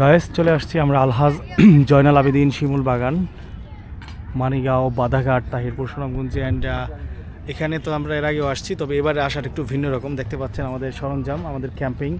Guys চলে আসছি আমরা আলহাজ জয়নাল আবেদিন শিমুল বাগান, মানিগাঁও বাধাঘাট তাহিরপুর সরমগঞ্জ অ্যান্ড এখানে তো আমরা এর আগেও আসছি, তবে এবারে আসার একটু ভিন্ন রকম। দেখতে পাচ্ছেন আমাদের সরঞ্জাম, আমাদের ক্যাম্পিং।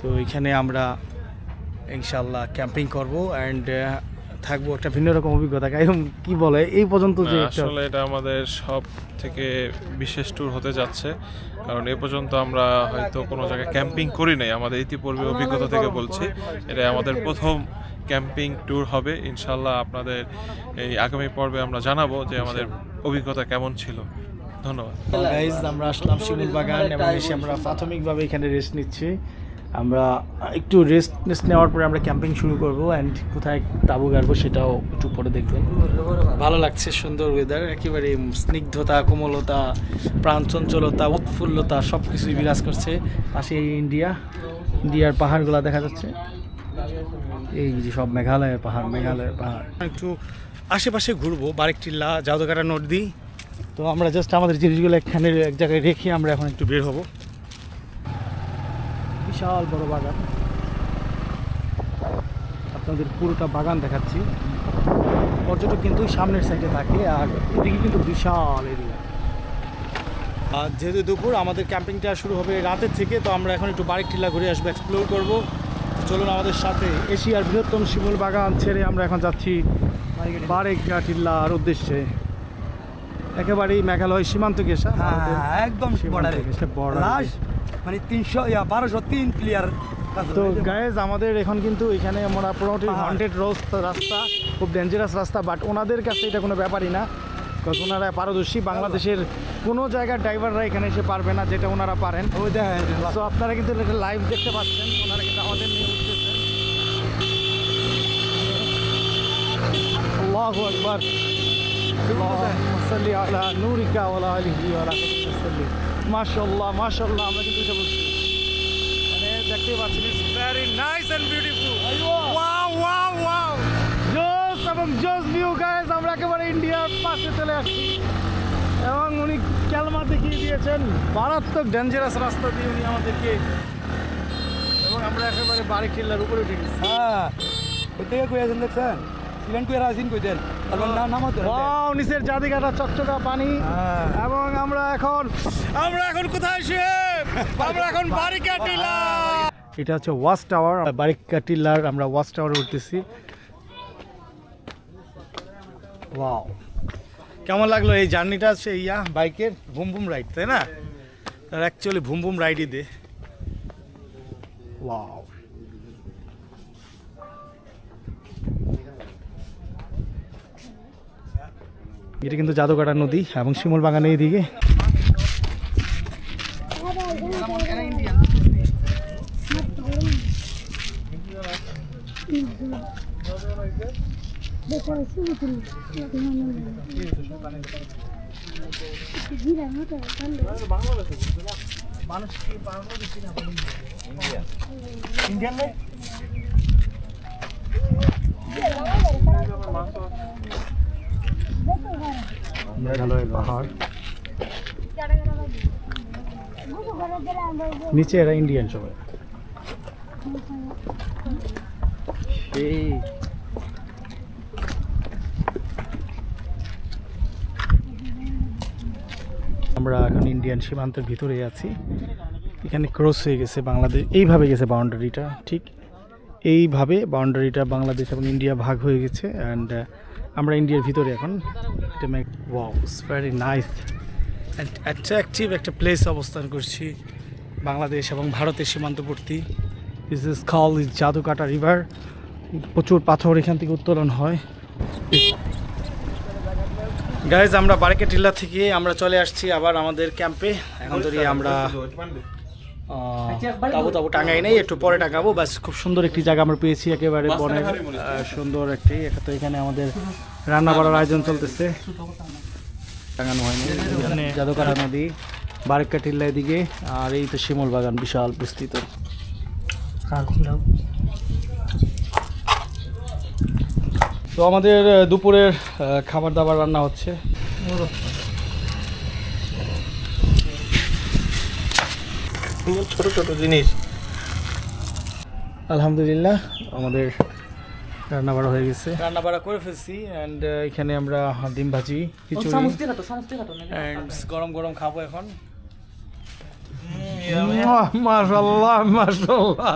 তো এখানে আমরা ইনশাল্লাহ ক্যাম্পিং করব অ্যান্ড থাকব একটা ভিন্ন রকম অভিজ্ঞতা। কায়ম কি বলে? এই পর্যন্ত যে আসলে এটা আমাদের সব থেকে বিশেষ ট্যুর হতে যাচ্ছে। কারণ এ পর্যন্ত আমরা হয়তো কোনো জায়গায় ক্যাম্পিং করি নাই। আমাদের ইতিপূর্বে অভিজ্ঞতা থেকে বলছি এটা আমাদের প্রথম ক্যাম্পিং ট্যুর হবে। ইনশাল্লাহ আপনাদের এই আগামী পর্বে আমরা জানাব যে আমাদের অভিজ্ঞতা কেমন ছিল। ধন্যবাদ। আমরা আসলাম শিমুল বাগান এবং এসে আমরা প্রাথমিকভাবে এখানে রেস্ট নিচ্ছি। আমরা একটু রেস্ট রেস্ট নেওয়ার পরে আমরা ক্যাম্পিং শুরু করব অ্যান্ড কোথায় তাবু গাড়বো সেটাও একটু পরে দেখবেন। ভালো লাগছে সুন্দর ওয়েদার একেবারে স্নিগ্ধতা কোমলতা প্রাণচঞ্চলতা উৎফুল্লতা সব কিছুই বিরাজ করছে। পাশে এই ইন্ডিয়া ইন্ডিয়ার পাহাড়গুলো দেখা যাচ্ছে। এই যে সব মেঘালয়ের পাহাড় মেঘালয়ের পাহাড়। একটু আশেপাশে ঘুরবো বারেকটিল্লা জাদুকাটা নদী। তো আমরা জাস্ট আমাদের জিনিসগুলো এখানে এক জায়গায় রেখে আমরা এখন একটু বের হব। বিশাল বড় বাগান। আপনাদের পুরোটা বাগান দেখাচ্ছি। পর্যটক কিন্তু সামনের সাইডে থাকে আর এদিকে কিন্তু বিশাল এরিয়া আর যেহেতু দুপুর আমাদের ক্যাম্পিংটা শুরু হবে রাতের থেকে তো আমরা এখন একটু বারেক টিলা ঘুরে আসব এক্সপ্লোর করব। চলুন আমাদের সাথে এশিয়ার বৃহত্তম শিমুল বাগান ছেড়ে আমরা এখন যাচ্ছি বারেক টিল্লার উদ্দেশ্যে। একেবারেই মেঘালয় সীমান্ত গেসা হ্যাঁ, একদম বর্ডার লাস্ট মানে তিনশো বারোশো তিন প্লেয়ার তো গায়েজ আমাদের এখন কিন্তু এখানে মোটামুটি হান্ড্রেড রোজ রাস্তা খুব ডেঞ্জারাস রাস্তা বাট ওনাদের কাছে এটা কোনো ব্যাপারই না। কারণ ওনারা পারদর্শী বাংলাদেশের কোনো জায়গার ড্রাইভাররা এখানে এসে পারবে না যেটা ওনারা পারেন। তো আপনারা কিন্তু এটা লাইভ দেখতে পাচ্ছেন ওনারা কিন্তু আমাদের নিয়ে উঠতেছেন আল্লাহু আকবার। আলা নূরিকা ওয়ালা আলিহি ওয়া মাশাল্লাহ মাশাল্লাহ আমরা কিন্তু এটা বুঝছি মানে দেখতে পাচ্ছেন it's very nice and beautiful wow wow wow জোস এবং জোস ভিউ গাইস আমরা একেবারে ইন্ডিয়ার পাশে চলে আসছি। এবং উনি ক্যালমা দেখিয়ে দিয়েছেন। মারাত্মক ডেঞ্জারাস রাস্তা দিয়ে উনি আমাদেরকে এবং আমরা একেবারে বাড়ি টিল্লার উপরে উঠে গেছি। হ্যাঁ। কোথায় কইয়াছেন দেখছেন? সিলেন্ট কইয়া আসেন কইতেন ওয়াও নিচের চকচকা পানি। হ্যাঁ। এবং আমরা এখন আমরা এখন কোথায় শেফ আমরা এখন বারিকা টিলা এটা হচ্ছে ওয়াচ টাওয়ার বারিকা টিলার আমরা ওয়াচ টাওয়ারে উঠতেছি। ওয়াও। কেমন লাগল এই জার্নিটা হচ্ছে ইয়া বাইকের? ভুম ভুম রাইড তাই না? তার অ্যাকচুয়ালি ভুম ভুম রাইডই দে। ওয়াও। এটা কিন্তু জাদুকাটা নদী এবং শিমুল বাগানের এইদিকে। ইন্ডিয়ান নিচে এরা ইন্ডিয়ান সবাই। সেই আমরা এখন ইন্ডিয়ান সীমান্তের ভিতরে আছি। এখানে ক্রস হয়ে গেছে বাংলাদেশ, এইভাবে গেছে বাউন্ডারিটা ঠিক? এইভাবে বাউন্ডারিটা বাংলাদেশ এবং ইন্ডিয়া ভাগ হয়ে গেছে অ্যান্ড আমরা ইন্ডিয়ার ভিতরে এখন। এটা wow very nice and attractive একটা প্লেস অবস্থান করছি বাংলাদেশ এবং ভারতের সীমান্তবর্তী। This is call is Jadukata river প্রচুর পাথর এখান থেকে উত্তোলন হয়। গাইজ আমরা বারেকে টিল্লা থেকে আমরা চলে আসছি আবার আমাদের ক্যাম্পে এখন ধরি আমরা তাবু তাবু টাঙাই নেই একটু পরে টাঙাবো। ব্যাস খুব সুন্দর একটি জায়গা আমরা পেয়েছি একেবারে বনের সুন্দর একটি তো এখানে আমাদের রান্না করার আয়োজন চলতেছে। টাঙানো হয়নি এখানে জাদুকারা নদী বারেকা টিল্লা এদিকে আর এই তো শিমল বাগান বিশাল বিস্তৃত। তো আমাদের দুপুরের খাবার দাবার রান্না হচ্ছে। ছোট ছোট জিনিস। আলহামদুলিল্লাহ আমাদের রান্না বাড়া হয়ে গেছে। রান্না বাড়া করে ফেলছি অ্যান্ড এখানে আমরা ডিম ভাজি খিচুড়ি অ্যান্ড গরম গরম খাব এখন। মাশাল্লাহ মাশাল্লাহ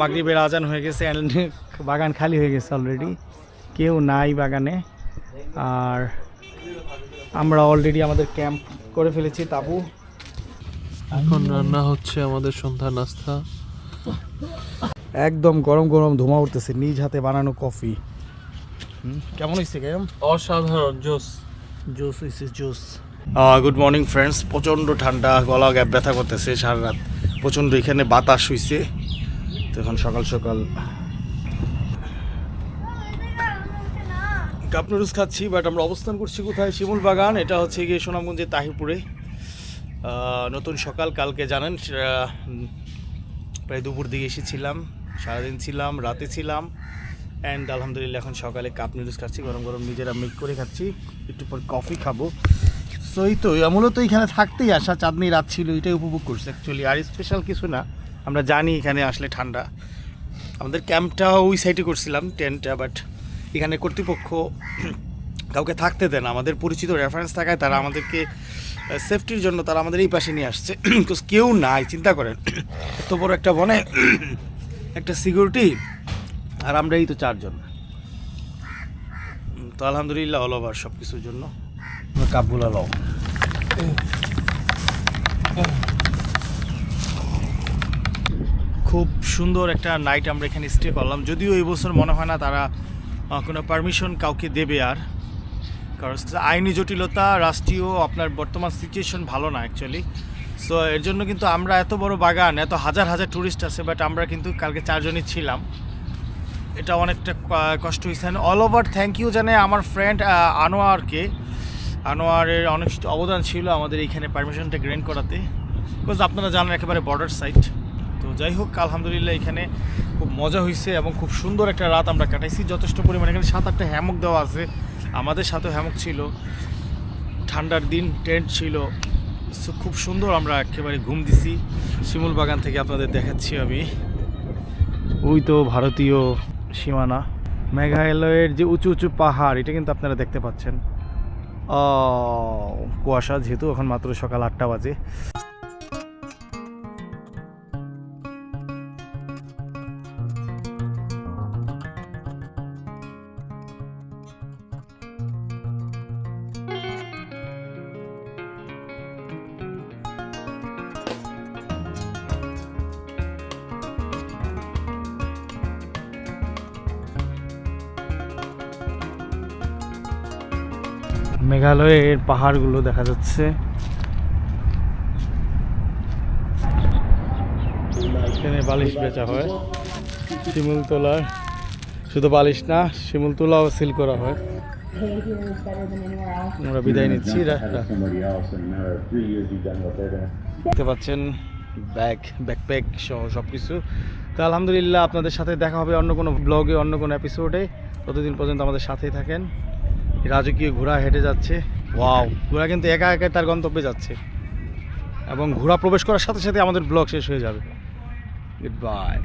মাগরিবের আজান হয়ে গেছে বাগান খালি হয়ে গেছে অলরেডি কেউ নাই বাগানে। আর আমরা অলরেডি আমাদের ক্যাম্প করে ফেলেছি তাবু। এখন রান্না হচ্ছে আমাদের সন্ধ্যা নাস্তা। একদম গরম গরম ধোঁয়া উঠতেছে নিজ হাতে বানানো কফি। কেমন হয়েছে কেমন অসাধারণ জোস। জুস হয়েছে জুস। গুড মর্নিং ফ্রেন্ডস প্রচণ্ড ঠান্ডা গলা গ্যাপ ব্যথা করতেছে সারা রাত। প্রচণ্ড এখানে বাতাস হইছে। তো এখন সকাল সকাল কাপ নুডলস খাচ্ছি বাট আমরা অবস্থান করছি কোথায়? শিমুল বাগান এটা হচ্ছে গিয়ে সুনামগঞ্জের তাহিরপুরে। আহ, নতুন সকাল কালকে জানেন প্রায় দুপুর দিকে এসেছিলাম সারাদিন ছিলাম রাতে ছিলাম অ্যান্ড আলহামদুলিল্লাহ এখন সকালে কাপ নুডলস খাচ্ছি গরম গরম নিজেরা মেক করে খাচ্ছি একটু পর কফি খাব। সো এই তো মূলত এখানে থাকতেই আসা চাঁদনি রাত ছিল এটাই উপভোগ করছি। অ্যাকচুয়ালি আর স্পেশাল কিছু না। আমরা জানি এখানে আসলে ঠান্ডা। আমাদের ক্যাম্পটা ওই সাইডে করছিলাম টেন্টটা বাট এখানে কর্তৃপক্ষ কাউকে থাকতে দেন আমাদের পরিচিত রেফারেন্স থাকায় তারা আমাদেরকে সেফটির জন্য তারা আমাদের এই পাশে নিয়ে আসছে। বিকজ কেউ নাই চিন্তা করেন। এত বড় একটা বনে একটা সিকিউরিটি আর আমরা এই তো চারজন। তো আলহামদুলিল্লাহ অল ওভার সব কিছুর জন্য। কাপগুলো লও। খুব সুন্দর একটা নাইট আমরা এখানে স্টে করলাম। যদিও এই বছর মনে হয় না তারা কোনো পারমিশন কাউকে দেবে আর। কারণ আইনি জটিলতা, রাষ্ট্রীয় আপনার বর্তমান সিচুয়েশন ভালো না অ্যাকচুয়ালি সো এর জন্য কিন্তু আমরা এত বড় বাগান, এত হাজার হাজার ট্যুরিস্ট আছে বাট আমরা কিন্তু কালকে চারজনই ছিলাম। এটা অনেকটা কষ্ট হয়েছে। অল ওভার থ্যাংক ইউ জানে আমার ফ্রেন্ড আনোয়ারকে। আনোয়ারের অনেক অবদান ছিল আমাদের এইখানে পারমিশনটা গ্রেন করাতে। বিকজ আপনারা জানেন একেবারে বর্ডার সাইট তো যাই হোক, আলহামদুলিল্লাহ এখানে খুব মজা হয়েছে এবং খুব সুন্দর একটা রাত আমরা কাটাইছি। যথেষ্ট পরিমাণে এখানে সাত আটটা হ্যামক দেওয়া আছে। আমাদের সাথে হ্যামক ছিল। ঠান্ডার দিন টেন্ট ছিল। খুব সুন্দর আমরা একেবারে ঘুম দিছি। শিমুল বাগান থেকে আপনাদের দেখাচ্ছি আমি। ওই তো ভারতীয় সীমানা। মেঘালয়ের যে উঁচু উঁচু পাহাড়, এটা কিন্তু আপনারা দেখতে পাচ্ছেন। কুয়াশা যেহেতু এখন মাত্র সকাল আটটা বাজে। মেঘালয়ের পাহাড়গুলো দেখা যাচ্ছে। এখানে বালিশ বেচা হয় শিমুল তোলার শুধু বালিশ না শিমুল তোলাও সিল করা হয়। আমরা বিদায় নিচ্ছি দেখতে পাচ্ছেন, ব্যাগ ব্যাকপ্যাক সহ সব কিছু তো আলহামদুলিল্লাহ আপনাদের সাথে দেখা হবে অন্য কোনো ব্লগে অন্য কোনো এপিসোডে ততদিন পর্যন্ত আমাদের সাথেই থাকেন। রাজকীয় ঘোড়া হেঁটে যাচ্ছে। ওয়াও, ঘোড়া কিন্তু একা একা তার গন্তব্যে যাচ্ছে। এবং ঘোড়া প্রবেশ করার সাথে সাথে আমাদের ব্লগ শেষ হয়ে যাবে। Good bye